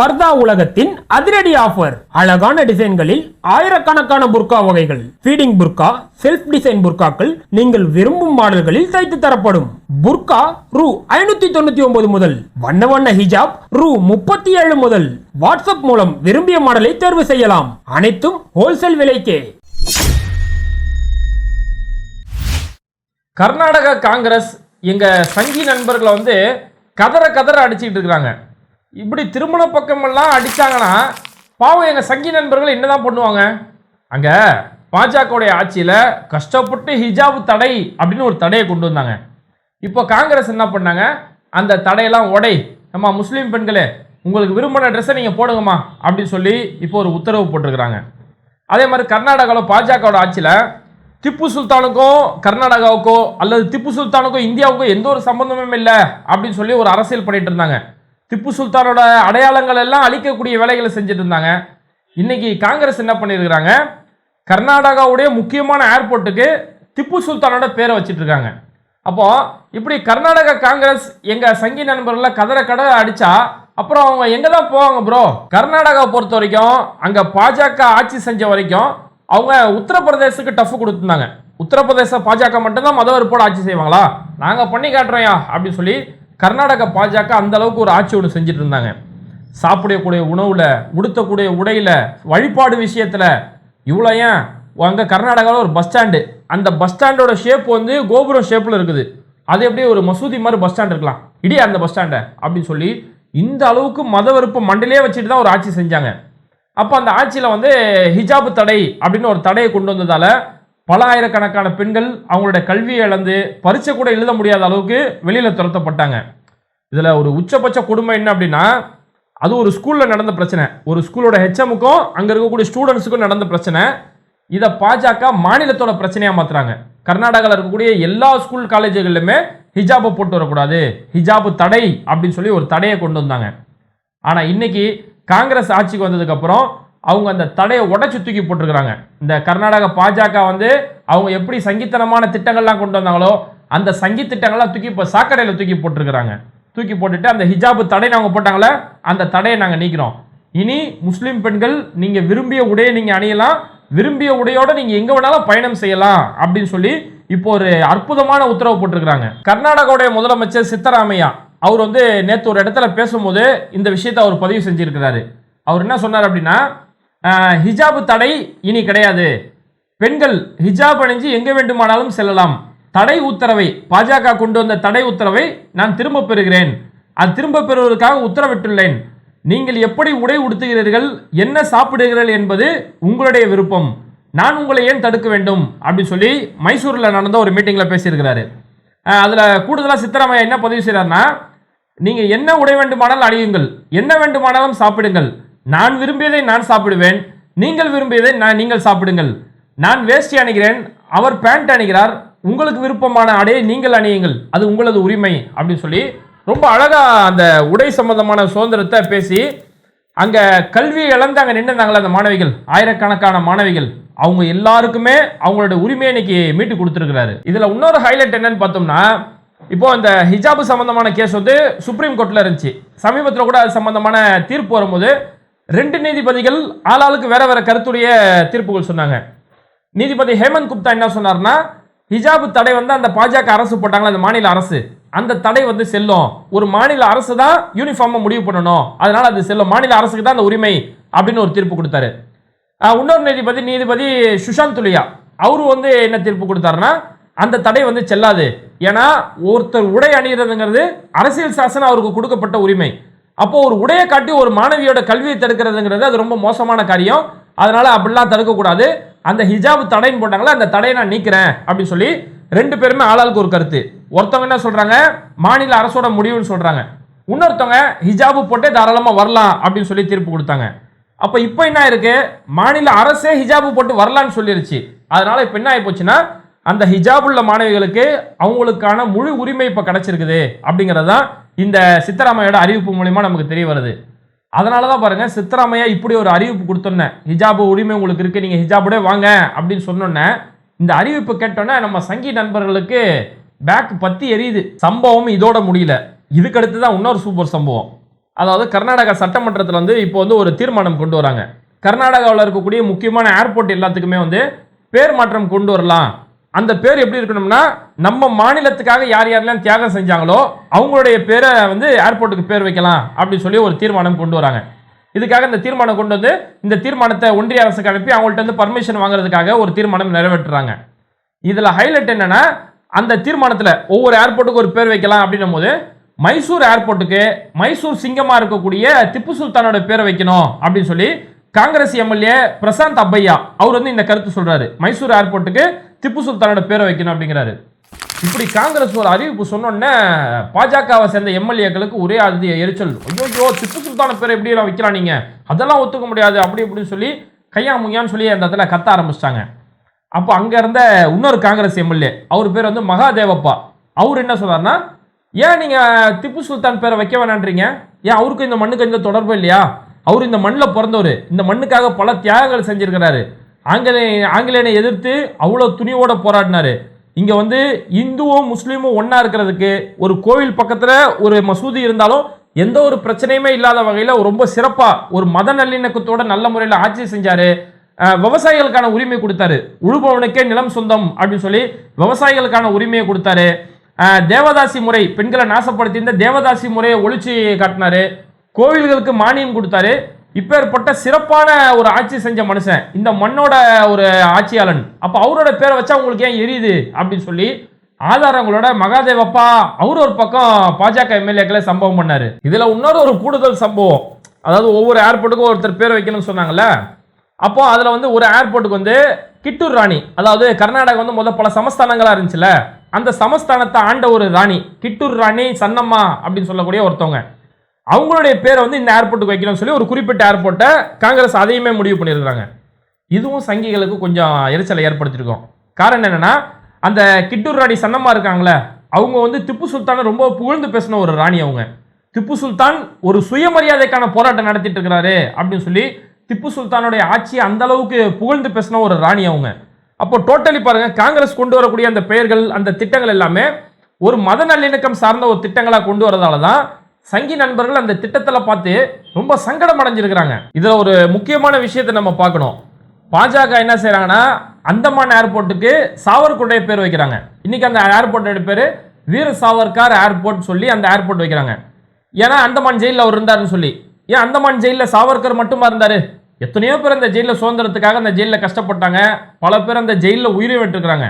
பர்தா உலகத்தின் அதிரடி ஆஃபர் அழகான டிசைன்களில் ஆயிரக்கணக்கான புர்கா வகைகள். ஃபீடிங் புர்கா செல்ஃப் டிசைன் புர்காக்கள் நீங்கள் விரும்பும் மாடல்களில் தைத்து தரப்படும். புர்கா ரூ ஐநூத்தி தொண்ணூத்தி ஒன்பது முதல். வண்ண வண்ண ஹிஜாப் ரூ முப்பத்தி ஏழு முதல். வாட்ஸ்அப் மூலம் விரும்பிய மாடலை தேர்வு செய்யலாம். அனைத்தும் ஹோல்சேல் விலைக்கே. கர்நாடகா காங்கிரஸ் எங்க சங்கி நண்பர்களை வந்து கதற கதற அடிச்சுக்கிட்டு இருக்கிறாங்க. இப்படி திருமண பக்கமெல்லாம் அடிச்சாங்கன்னா பாவம் எங்கள் சங்கி நண்பர்கள் என்ன தான் பண்ணுவாங்க? அங்கே பாஜகவுடைய ஆட்சியில் கஷ்டப்பட்டு ஹிஜாப் தடை அப்படின்னு ஒரு தடையை கொண்டு வந்தாங்க. இப்போ காங்கிரஸ் என்ன பண்ணாங்க? அந்த தடையெல்லாம் உடை. நம்ம முஸ்லீம் பெண்களே உங்களுக்கு விரும்பின ட்ரெஸ்ஸை நீங்கள் போடுங்கம்மா அப்படின்னு சொல்லி இப்போ ஒரு உத்தரவு போட்டிருக்கிறாங்க. அதே மாதிரி கர்நாடகாவில் பாஜகவோட ஆட்சியில் திப்பு சுல்தானுக்கும் கர்நாடகாவுக்கோ அல்லது திப்பு சுல்தானுக்கும் இந்தியாவுக்கும் எந்த ஒரு சம்பந்தமும் இல்லை அப்படின்னு சொல்லி ஒரு அரசியல் பண்ணிட்டு இருந்தாங்க. திப்பு சுல்தானோட அடையாளங்கள் எல்லாம் அழிக்கக்கூடிய வேலைகளை செஞ்சுட்டு இருந்தாங்க. இன்னைக்கு காங்கிரஸ் என்ன பண்ணியிருக்கிறாங்க கர்நாடகாவுடைய முக்கியமான ஏர்போர்ட்டுக்கு திப்பு சுல்தானோட பேரை வச்சுட்டு இருக்காங்க. அப்போ இப்படி கர்நாடகா காங்கிரஸ் எங்க சங்கி நண்பர்களை கதற கடை அடிச்சா அப்புறம் அவங்க எங்கே தான் போவாங்க ப்ரோ கர்நாடகாவை பொறுத்த வரைக்கும் அங்க பாஜக ஆட்சி செஞ்ச வரைக்கும் அவங்க உத்தரப்பிரதேசத்துக்கு டஃப் கொடுத்துருந்தாங்க. உத்தரப்பிரதேச பாஜக மட்டும்தான் மத வெறுப்போட ஆட்சி செய்வாங்களா? நாங்க பண்ணி காட்டுறோம்யா அப்படின்னு சொல்லி கர்நாடக பாஜக அந்த அளவுக்கு ஒரு ஆட்சி ஒன்று செஞ்சுட்டு இருந்தாங்க. சாப்பிடக்கூடிய உணவுல உடுத்தக்கூடிய உடையில வழிபாடு விஷயத்துல இவ்வளோ ஏன்? அங்கே கர்நாடகாவில் ஒரு பஸ் ஸ்டாண்டு அந்த பஸ் ஸ்டாண்டோட ஷேப் வந்து கோபுரம் ஷேப்பில் இருக்குது. அது எப்படியே ஒரு மசூதி மாதிரி பஸ் ஸ்டாண்ட் இருக்கலாம். இடி அந்த பஸ் ஸ்டாண்டை அப்படின்னு சொல்லி இந்த அளவுக்கு மத வெறுப்பு மண்டலே வச்சுட்டு தான் ஒரு ஆட்சி செஞ்சாங்க. அப்போ அந்த ஆட்சியில் வந்து ஹிஜாபு தடை அப்படின்னு ஒரு தடையை கொண்டு வந்ததால் பல ஆயிரக்கணக்கான பெண்கள் அவங்களுடைய கல்வியை இழந்து பரீட்சை கூட எழுத முடியாத அளவுக்கு வெளியில் துரத்தப்பட்டாங்க. இதில் ஒரு உச்சபட்ச கொடுமை என்ன அப்படின்னா அது ஒரு ஸ்கூலில் நடந்த பிரச்சனை. ஒரு ஸ்கூலோட ஹெச்எம்முக்கும் அங்கே இருக்கக்கூடிய ஸ்டூடெண்ட்ஸுக்கும் நடந்த பிரச்சனை. இதை பாஜக மாநிலத்தோட பிரச்சனையாக மாற்றுறாங்க கர்நாடகாவில் இருக்கக்கூடிய எல்லா ஸ்கூல் காலேஜுகளிலுமே ஹிஜாபை போட்டு வரக்கூடாது. ஹிஜாபு தடை அப்படின்னு சொல்லி ஒரு தடையை கொண்டு வந்தாங்க. ஆனால் இன்னைக்கு காங்கிரஸ் ஆட்சிக்கு வந்ததுக்கப்புறம் அவங்க அந்த தடையை உடச்சி தூக்கி போட்டிருக்கிறாங்க. இந்த கர்நாடக பாஜக வந்து அவங்க எப்படி சங்கித்தனமான திட்டங்கள்லாம் கொண்டு வந்தாங்களோ அந்த சங்கி திட்டங்கள்லாம் தூக்கி இப்போ சாக்கடையில் தூக்கி போட்டிருக்கிறாங்க. தூக்கி போட்டுட்டு அந்த ஹிஜாபு தடை நாங்கள் போட்டாங்களே அந்த தடையை நாங்கள் நீக்கிறோம். இனி முஸ்லீம் பெண்கள் நீங்கள் விரும்பிய உடையை நீங்கள் அணியலாம் விரும்பிய உடையோட நீங்கள் எங்கே வேணாலும் பயணம் செய்யலாம் அப்படின்னு சொல்லி இப்போ ஒரு அற்புதமான உத்தரவு போட்டிருக்கிறாங்க. கர்நாடகாவுடைய முதலமைச்சர் சித்தராமையா அவர் வந்து நேற்று ஒரு இடத்துல பேசும்போது இந்த விஷயத்தை அவர் பதிவு செஞ்சிருக்கிறாரு. அவர் என்ன சொன்னார் அப்படின்னா ஹிஜாபு தடை இனி கிடையாது. பெண்கள் ஹிஜாப் அணிஞ்சு எங்கே வேண்டுமானாலும் செல்லலாம். தடை உத்தரவை பாஜக கொண்டு வந்த தடை உத்தரவை நான் திரும்ப பெறுகிறேன். அது திரும்ப பெறுவதற்காக உத்தரவிட்டுள்ளேன். நீங்கள் எப்படி உடை உடுத்துகிறீர்கள் என்ன சாப்பிடுகிறீர்கள் என்பது உங்களுடைய விருப்பம். நான் உங்களை ஏன் தடுக்க வேண்டும்? அப்படின்னு சொல்லி மைசூரில் நடந்த ஒரு மீட்டிங்கில் பேசியிருக்கிறாரு. அதில் கூடுதலாக சித்தராமையா என்ன பதிவு செய்கிறாருன்னா நீங்கள் என்ன உடை வேண்டுமானாலும் அணியுங்கள் என்ன வேண்டுமானாலும் சாப்பிடுங்கள். நான் விரும்பியதை நான் சாப்பிடுவேன் நீங்கள் விரும்பியதை நான் நீங்கள் சாப்பிடுங்கள். நான் வேஷ்டி அணிகிறேன் அவர் பேண்ட் அணிகிறார் உங்களுக்கு விருப்பமான ஆடையை நீங்கள் அணியுங்கள். அது உங்களது உரிமை அப்படின்னு சொல்லி ரொம்ப அழகாக அந்த உடை சம்பந்தமான சுதந்திரத்தை பேசி அங்கே கல்வி இழந்து அங்கே நின்றுந்தாங்களே அந்த மாணவிகள் ஆயிரக்கணக்கான மாணவிகள். அவங்க எல்லாருக்குமே அவங்களோட உரிமையை இன்னைக்கு மீட்டு கொடுத்துருக்கிறாரு. இதில் இன்னொரு ஹைலைட் என்னன்னு பார்த்தோம்னா இப்போ அந்த ஹிஜாபு சம்பந்தமான கேஸ் வந்து சுப்ரீம் கோர்ட்டில் இருந்துச்சு. சமீபத்தில் கூட அது சம்பந்தமான தீர்ப்பு வரும்போது ரெண்டு நீதிபதிகள் ஆளாளுக்கு வேற வேற கருத்துடைய தீர்ப்புகள் சொன்னாங்க. நீதிபதி ஹேமந்த் குப்தா என்ன சொன்னார்னா ஹிஜாபு தடை வந்து அந்த பாஜக அரசு போட்டாங்களா அந்த மாநில அரசு? அந்த தடை வந்து செல்லும். ஒரு மாநில அரசு தான் யூனிஃபார்மை முடிவு பண்ணணும். அதனால அது செல்லும். மாநில அரசுக்கு தான் அந்த உரிமை அப்படின்னு ஒரு தீர்ப்பு கொடுத்தாரு. இன்னொரு நீதிபதி நீதிபதி சுஷாந்த் துலியா. அவரு வந்து என்ன தீர்ப்பு கொடுத்தாருன்னா அந்த தடை வந்து செல்லாது. ஏன்னா ஒருத்தர் உடை அணிகிறதுங்கிறது அரசியல் சாசனம் அவருக்கு கொடுக்கப்பட்ட உரிமை. அப்போ ஒரு உடையை காட்டி ஒரு மாணவியோட கல்வியை தடுக்கிறதுங்கிறது அது ரொம்ப மோசமான காரியம். அதனால அப்படிலாம் தடுக்கக்கூடாது. அந்த ஹிஜாப் தடைன்னு போட்டாங்களா அந்த தடையை நான் நீக்கிறேன் அப்படின்னு சொல்லி ரெண்டு பேருமே ஆளாளுக்கு ஒரு கருத்து. ஒருத்தவங்க என்ன சொல்றாங்க மாநில அரசோட முடிவுன்னு சொல்றாங்க. இன்னொருத்தவங்க ஹிஜாபு போட்டே தாராளமாக வரலாம் அப்படின்னு சொல்லி தீர்ப்பு கொடுத்தாங்க. அப்போ இப்போ என்ன இருக்கு? மாநில அரசே ஹிஜாபு போட்டு வரலான்னு சொல்லிருச்சு. அதனால இப்போ என்ன ஆகி போச்சுன்னா அந்த ஹிஜாப் உள்ள மாணவிகளுக்கு அவங்களுக்கான முழு உரிமை இப்போ கிடைச்சிருக்குது அப்படிங்கிறது தான் இந்த சித்தராமையோட அறிவிப்பு மூலிமா நமக்கு தெரிய வருது. அதனால தான் பாருங்க சித்தராமையா இப்படி ஒரு அறிவிப்பு கொடுத்தோன்னே ஹிஜாபு உரிமை உங்களுக்கு இருக்கு நீங்கள் ஹிஜாபோட வாங்க அப்படின்னு சொன்னோன்னே இந்த அறிவிப்பு கேட்டோன்னே நம்ம சங்கி நண்பர்களுக்கு பேக் பற்றி எரியுது. சம்பவம் இதோட முடியல. இதுக்கடுத்து தான் இன்னொரு சூப்பர் சம்பவம். அதாவது கர்நாடகா சட்டமன்றத்தில் வந்து இப்போ வந்து ஒரு தீர்மானம் கொண்டு வராங்க. கர்நாடகாவில் இருக்கக்கூடிய முக்கியமான ஏர்போர்ட் எல்லாத்துக்குமே வந்து பேர் மாற்றம் கொண்டு வரலாம். அந்த பேர் எப்படி இருக்கணும்னா நம்ம மாநிலத்துக்காக யார் யாரெல்லாம் தியாகம் செஞ்சாங்களோ அவங்களுடைய பேரை வந்து ஏர்போர்ட்டுக்கு பேர் வைக்கலாம் அப்படின்னு சொல்லி ஒரு தீர்மானம் கொண்டு வராங்க. இதுக்காக இந்த தீர்மானம் கொண்டு வந்து இந்த தீர்மானத்தை ஒன்றிய அரசுக்கு அனுப்பி அவங்கள்ட்ட வந்து பர்மிஷன் வாங்குறதுக்காக ஒரு தீர்மானம் நிறைவேற்றுறாங்க. இதில் ஹைலைட் என்னென்னா அந்த தீர்மானத்தில் ஒவ்வொரு ஏர்போர்ட்டுக்கு ஒரு பேர் வைக்கலாம் அப்படின்னும் போது மைசூர் ஏர்போர்ட்டுக்கு மைசூர் சிங்கமாக இருக்கக்கூடிய திப்பு சுல்தானோட பேரை வைக்கணும் அப்படின்னு சொல்லி காங்கிரஸ் எம்எல்ஏ பிரசாந்த் அப்பையா அவர் வந்து இந்த கருத்து சொல்கிறாரு மைசூர் ஏர்போர்ட்டுக்கு திப்பு சுல்தானோட பேரை வைக்கணும் அப்படிங்கிறாரு. இப்படி காங்கிரஸ் ஒரு அறிவிப்பு சொன்னோன்னே பாஜகவை சேர்ந்த எம்எல்ஏக்களுக்கு ஒரே அது எரிச்சல். ஐயோ திப்பு சுல்தான பேரை எப்படி எல்லாம் வைக்கலாம் நீங்க? அதெல்லாம் ஒத்துக்க முடியாது அப்படி இப்படின்னு சொல்லி கையா முய்யான்னு சொல்லி அந்த இடத்துல கத்த ஆரம்பிச்சிட்டாங்க. அப்போ அங்க இருந்த இன்னொரு காங்கிரஸ் எம்எல்ஏ அவர் பேர் வந்து மகாதேவப்பா. அவர் என்ன சொல்றாருன்னா ஏன் நீங்க திப்பு சுல்தான் பேரை வைக்க வேணான்றீங்க? ஏன் அவருக்கும் இந்த மண்ணுக்கு எந்த தொடர்பு இல்லையா? அவர் இந்த மண்ணில் பிறந்தவர். இந்த மண்ணுக்காக பல தியாகங்கள் செஞ்சிருக்கிறாரு. ஆங்கிலேய ஆங்கிலேயனை எதிர்த்து அவ்வளோ துணிவோட போராடினார். இங்கே வந்து இந்துவும் முஸ்லீமும் ஒன்றா இருக்கிறதுக்கு ஒரு கோவில் பக்கத்தில் ஒரு மசூதி இருந்தாலும் எந்த ஒரு பிரச்சனையுமே இல்லாத வகையில் ரொம்ப சிறப்பாக ஒரு மத நல்லிணக்கத்தோட நல்ல முறையில் ஆட்சி செஞ்சார். விவசாயிகளுக்கான உரிமை கொடுத்தாரு. உழுபவனுக்கே நிலம் சொந்தம் அப்படின்னு சொல்லி விவசாயிகளுக்கான உரிமையை கொடுத்தாரு. தேவதாசி முறை பெண்களை நாசப்படுத்தி இந்த தேவதாசி முறையை ஒழிச்சு காட்டினாரு. கோவில்களுக்கு மானியம் கொடுத்தாரு. இப்பேற்பட்ட சிறப்பான ஒரு ஆட்சி செஞ்ச மனுஷன் இந்த மண்ணோட ஒரு ஆட்சியாளன். அப்போ அவரோட பேரை வச்சா உங்களுக்கு ஏன் எரியுது? அப்படின்னு சொல்லி ஆதாரங்களோட மகாதேவப்பா அவர் ஒரு பக்கம் பாஜக எம்எல்ஏக்களை சம்பவம் பண்ணார். இதில் இன்னொரு ஒரு கூடுதல் சம்பவம். அதாவது ஒவ்வொரு ஏர்போர்ட்டுக்கும் ஒருத்தர் பேர் வைக்கணும்னு சொன்னாங்கல்ல? அப்போ அதில் வந்து ஒரு ஏர்போர்ட்டுக்கு வந்து கிட்டூர் ராணி அதாவது கர்நாடகா வந்து முதல் பல சமஸ்தானங்களாக இருந்துச்சுல அந்த சமஸ்தானத்தை ஆண்ட ஒரு ராணி கிட்டூர் ராணி சன்னம்மா அப்படின்னு சொல்லக்கூடிய ஒருத்தவங்க. அவங்களுடைய பேரை வந்து இந்த ஏர்போர்ட்டுக்கு வைக்கணும்னு சொல்லி ஒரு குறிப்பிட்ட ஏர்போர்ட்டை காங்கிரஸ் அதையுமே முடிவு பண்ணியிருக்கிறாங்க. இதுவும் சங்கிகளுக்கு கொஞ்சம் எரிச்சலை ஏற்படுத்தியிருக்கோம். காரணம் என்னென்னா அந்த கிட்டூர் ராணி சன்னம்மா இருக்காங்களே அவங்க வந்து திப்பு சுல்தானை ரொம்ப புகழ்ந்து பேசின ஒரு ராணி அவங்க. திப்பு சுல்தான் ஒரு சுயமரியாதைக்கான போராட்டம் நடத்திட்டு இருக்கிறாரு அப்படின்னு சொல்லி திப்பு சுல்தானுடைய ஆட்சியை அந்த அளவுக்கு புகழ்ந்து பேசின ஒரு ராணி அவங்க. அப்போ டோட்டலி பாருங்க காங்கிரஸ் கொண்டு வரக்கூடிய அந்த பெயர்கள் அந்த திட்டங்கள் எல்லாமே ஒரு மத நல்லிணக்கம் சார்ந்த ஒரு திட்டங்களாக கொண்டு வரதால தான் சங்கி நண்பர்கள் அந்த திட்டத்தில் பார்த்து ரொம்ப சங்கடம் அடைஞ்சிருக்கிறாங்க. இதில் ஒரு முக்கியமான விஷயத்தை நம்ம பார்க்கணும். பாஜக என்ன செய்கிறாங்கன்னா அந்தமான் ஏர்போர்ட்டுக்கு சாவர்குடைய பேர் வைக்கிறாங்க. இன்னைக்கு அந்த ஏர்போர்ட்டோட பேர் வீர சாவர்கார் ஏர்போர்ட் சொல்லி அந்த ஏர்போர்ட் வைக்கிறாங்க. ஏன்னா அந்தமான் ஜெயிலில் அவர் இருந்தாருன்னு சொல்லி. ஏன் அந்தமான் ஜெயிலில் சாவர்கர் மட்டுமா இருந்தார்? எத்தனையோ பேர் அந்த ஜெயிலில் சுதந்திரத்துக்காக அந்த ஜெயிலில் கஷ்டப்பட்டாங்க. பல பேர் அந்த ஜெயிலில் உயிரை விட்டுருக்குறாங்க.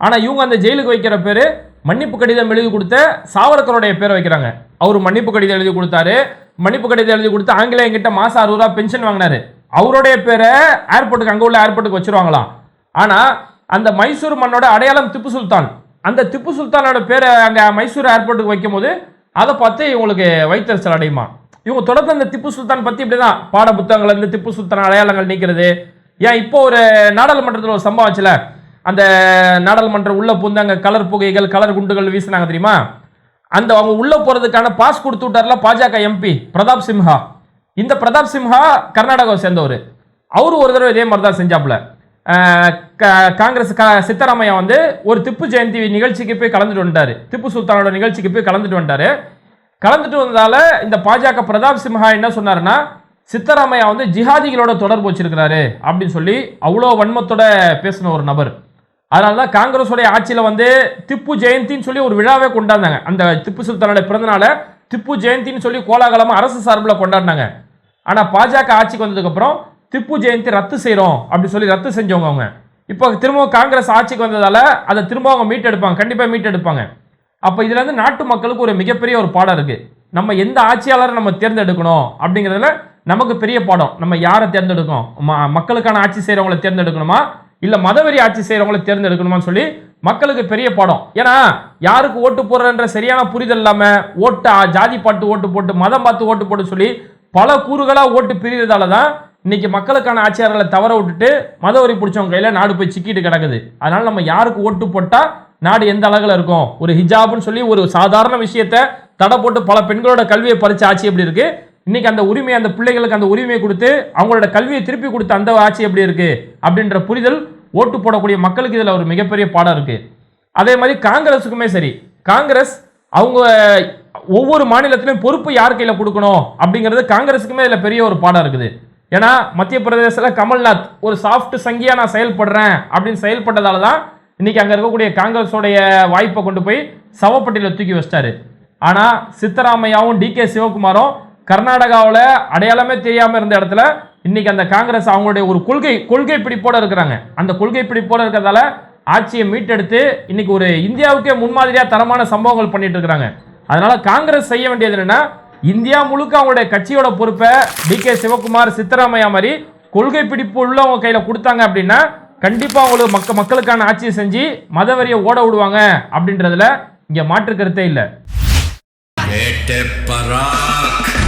ஆனால் இவங்க அந்த ஜெயிலுக்கு வைக்கிற பேர் மன்னிப்பு கடிதம் எழுதி கொடுத்த சாவர்கருடைய பேரை வைக்கிறாங்க. அவர் மன்னிப்பு கடிதம் எழுதி கொடுத்தாரு. மன்னிப்பு கடிதம் எழுதி கொடுத்து ஆங்கிலேயங்கிட்ட மாசம் அறுபது ரூபா பென்ஷன் வாங்கினாரு. அவருடைய பேரை ஏர்போர்ட்டுக்கு அங்கே உள்ள ஏர்போர்ட்டுக்கு வச்சிருவாங்களாம். ஆனால் அந்த மைசூர் மன்னோட அடையாளம் திப்பு சுல்தான். அந்த திப்பு சுல்தானோட பேரை அங்கே மைசூர் ஏர்போர்ட்டுக்கு வைக்கும்போது அதை பார்த்து இவங்களுக்கு வைத்தறிச்சல் அடையுமா இவங்க தொடர்ந்து அந்த திப்பு சுல்தான் பற்றி இப்படி தான் பாட புத்தகங்கள்லேருந்து திப்பு சுல்தான் அடையாளங்கள் நீக்கிறது. ஏன் இப்போ ஒரு நாடாளுமன்றத்தில் ஒரு சம்பவம் ஆச்சுல? அந்த நாடாளுமன்றம் உள்ள பூந்து அங்கே கலர் புகைகள் கலர் குண்டுகள் வீசினாங்க தெரியுமா? அந்த அவங்க உள்ள போறதுக்கான பாஸ் கொடுத்து விட்டார்ல பாஜக எம்பி பிரதாப் சிம்ஹா. இந்த பிரதாப் சிம்ஹா கர்நாடகாவை சேர்ந்தவர். அவரு ஒரு தடவை இதே மாதிரி தான் செஞ்சாப்புல க- காங்கிரஸ் க- சித்தராமையா வந்து ஒரு திப்பு ஜெயந்தி நிகழ்ச்சிக்கு போய் கலந்துட்டு வந்துட்டாரு. திப்பு சுல்தானோட நிகழ்ச்சிக்கு போய் கலந்துட்டு வந்தாரு கலந்துட்டு வந்ததால இந்த பாஜக பிரதாப் சிம்ஹா என்ன சொன்னாருன்னா சித்தராமையா வந்து ஜிஹாதிகளோட தொடர்பு வச்சிருக்கிறாரு அப்படின்னு சொல்லி அவ்வளோ வன்மத்தோட பேசின ஒரு நபர். அதனால தான் காங்கிரஸோடைய ஆட்சியில் வந்து திப்பு ஜெயந்தின்னு சொல்லி ஒரு விழாவே கொண்டாடினாங்க. அந்த திப்பு சுல்தானோட பிறந்தநாளை திப்பு ஜெயந்தின்னு சொல்லி கோலாகலமாக அரசு சார்பில் கொண்டாடினாங்க. ஆனால் பாஜக ஆட்சிக்கு வந்ததுக்கப்புறம் திப்பு ஜெயந்தி ரத்து செய்கிறோம் அப்படின்னு சொல்லி ரத்து செஞ்சவங்க அவங்க. இப்போ திரும்பவும் காங்கிரஸ் ஆட்சிக்கு வந்ததால அதை திரும்ப அவங்க மீட்டெடுப்பாங்க. கண்டிப்பாக மீட்டெடுப்பாங்க. அப்போ இதுலேருந்து நாட்டு மக்களுக்கு ஒரு மிகப்பெரிய ஒரு பாடம் இருக்குது நம்ம எந்த ஆட்சியாளரை நம்ம தேர்ந்தெடுக்கணும் அப்படிங்கிறதுல நமக்கு பெரிய பாடம். நம்ம யாரை தேர்ந்தெடுக்கணும்? மக்களுக்கான ஆட்சி செய்கிறவங்கள தேர்ந்தெடுக்கணுமா? இல்லை மதவெறி ஆட்சி செய்கிறவங்கள தேர்ந்தெடுக்கணுமான்னு சொல்லி மக்களுக்கு பெரிய பாடம். ஏன்னா யாருக்கு ஓட்டு போடுறன்ற சரியான புரிதல் இல்லாமல் ஓட்டு ஆ, ஜாதி பாட்டு ஓட்டு போட்டு மதம் பார்த்து ஓட்டு போட்டு சொல்லி பல கூறுகளாக ஓட்டு பிரிகிறதால தான் இன்னைக்கு மக்களுக்கான ஆட்சியாளர்களை தவற விட்டுட்டு மதவரி பிடிச்சவங்க கையில் நாடு போய் சிக்கிட்டு கிடக்குது. அதனால் நம்ம யாருக்கு ஓட்டு போட்டால் நாடு எந்த அளவில் இருக்கும்? ஒரு ஹிஜாப்னு சொல்லி ஒரு சாதாரண விஷயத்த தடை போட்டு பல பெண்களோட கல்வியை பறிச்ச ஆட்சி எப்படி இருக்கு? இன்னைக்கு அந்த உரிமை அந்த பிள்ளைகளுக்கு அந்த உரிமையை கொடுத்து அவங்களோட கல்வியை திருப்பி கொடுத்த அந்த ஆட்சி எப்படி இருக்கு? அப்படின்ற புரிதல் ஓட்டு போடக்கூடிய மக்களுக்கு இதில் ஒரு மிகப்பெரிய பாடம் இருக்கு. அதே மாதிரி காங்கிரஸுக்குமே சரி காங்கிரஸ் அவங்க ஒவ்வொரு மாநிலத்திலும் பொறுப்பு யார் கையில் கொடுக்கணும் அப்படிங்கிறது காங்கிரஸுக்குமே இதில் பெரிய ஒரு பாடம் இருக்குது. ஏன்னா மத்திய பிரதேசத்தில் கமல்நாத் ஒரு சாஃப்ட் சங்கியாக நான் செயல்படுறேன் அப்படின்னு செயல்பட்டதால தான் இன்னைக்கு அங்கே இருக்கக்கூடிய காங்கிரஸோடைய வாய்ப்பை கொண்டு போய் சவப்பட்டியில் தூக்கி வச்சிட்டாரு. ஆனால் சித்தராமையாவும் டி கே சிவகுமாரும் கர்நாடகாவில் அடையாளமே தெரியாமல் இருந்த இடத்துல இன்னைக்கு அந்த காங்கிரஸ் அவங்களுடைய ஒரு கொள்கை கொள்கை பிடிப்போட இருக்கிறாங்க. அந்த கொள்கை பிடிப்போட இருக்கிறதால ஆட்சியை மீட்டெடுத்து இன்னைக்கு ஒரு இந்தியாவுக்கே முன்மாதிரியா தரமான சம்பவங்கள் பண்ணிட்டு இருக்கிறாங்க. அதனால காங்கிரஸ் செய்ய வேண்டியது என்னன்னா இந்தியா முழுக்க அவங்களுடைய கட்சியோட பொறுப்பை டி கே சிவகுமார் சித்தராமையா மாதிரி கொள்கை பிடிப்பு உள்ளவங்க கையில கொடுத்தாங்க அப்படின்னா கண்டிப்பா அவங்களுக்கு மக்க மக்களுக்கான ஆட்சியை செஞ்சு மதவரியை ஓட விடுவாங்க அப்படின்றதுல இங்க மாற்று கருத்தே இல்லை. பராக்.